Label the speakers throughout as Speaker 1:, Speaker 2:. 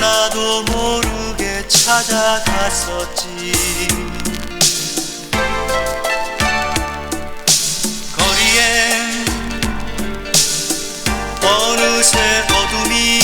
Speaker 1: 나도 모르게 찾아갔었지. 거리엔 어느새 어둠이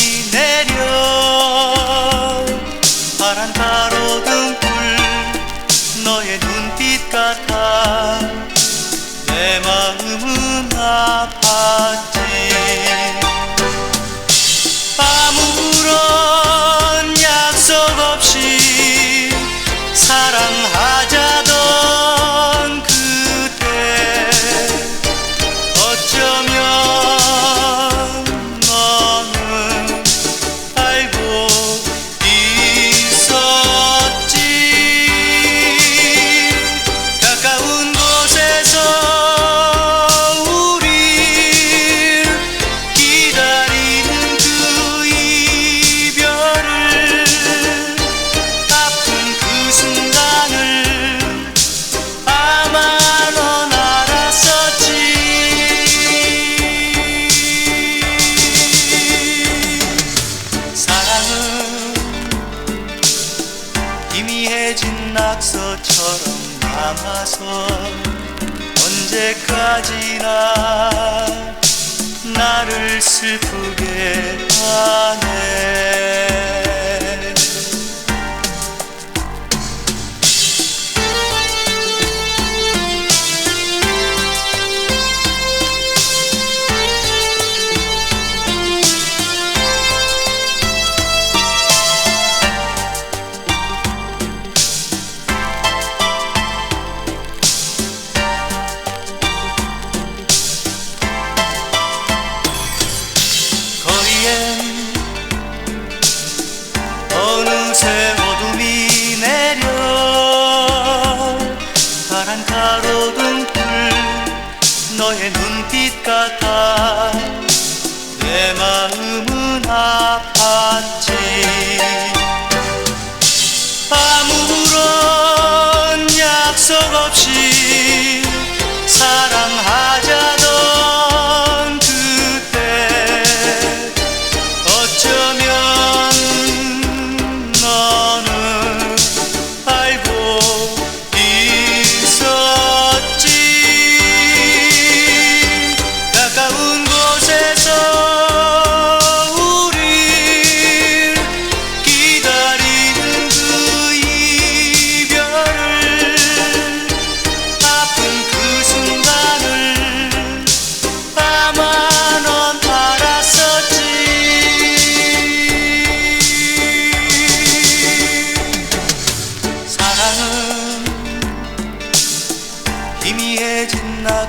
Speaker 1: 약서처럼 남아서 언제까지나 나를 슬프게 하네.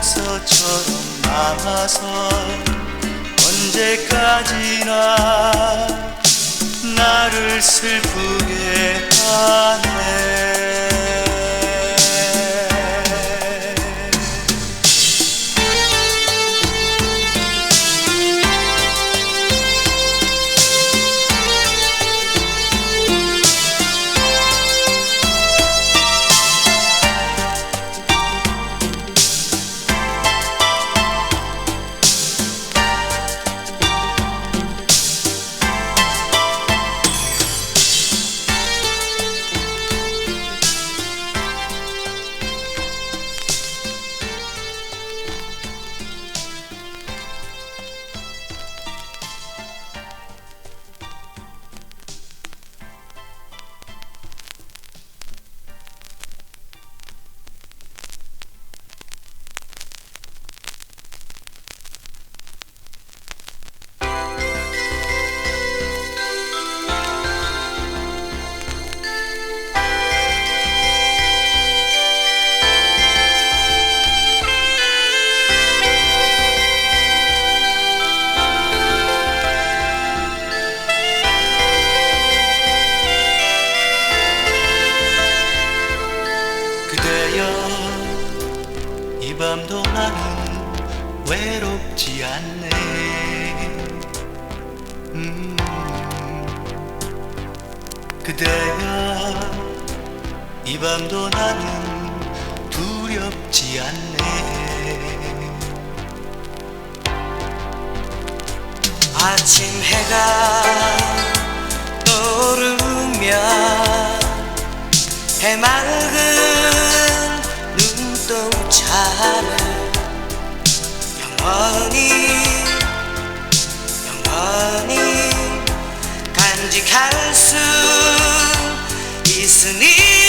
Speaker 1: 독서처럼 남아서 언제까지나 나를 슬프게 하네. 쉽지 않네.
Speaker 2: 아침 해가 떠오르면 해맑은 눈동자를 영원히 영원히 간직할 수 있으니.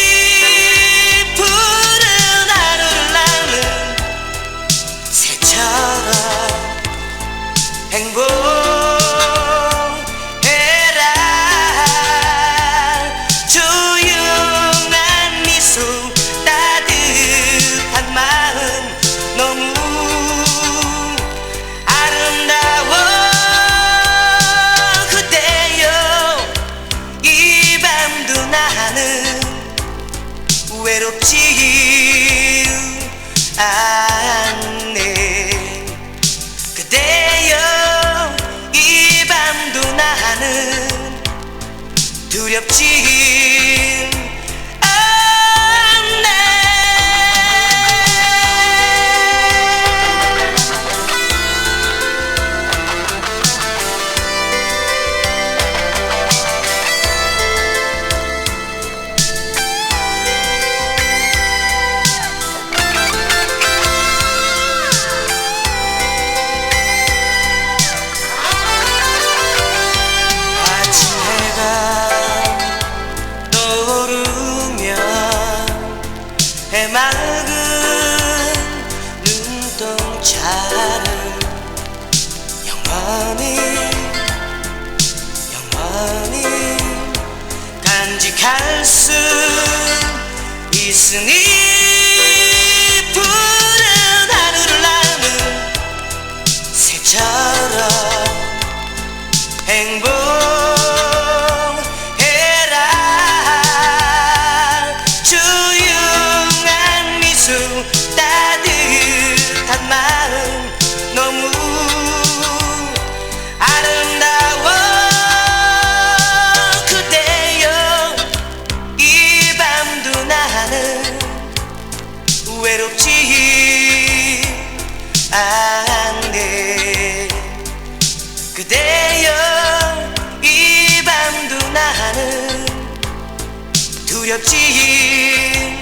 Speaker 2: 갈 수 있으니. 나는 외롭지 않네. 그대여 이 밤도 나는 두렵지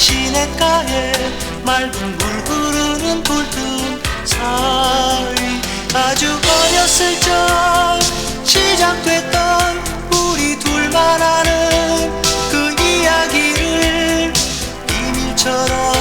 Speaker 1: 시냇가에 맑은 물 흐르는 돌틈 사이. 아주 어렸을 적 시작됐던 우리 둘만 아는 그 이야기를 비밀처럼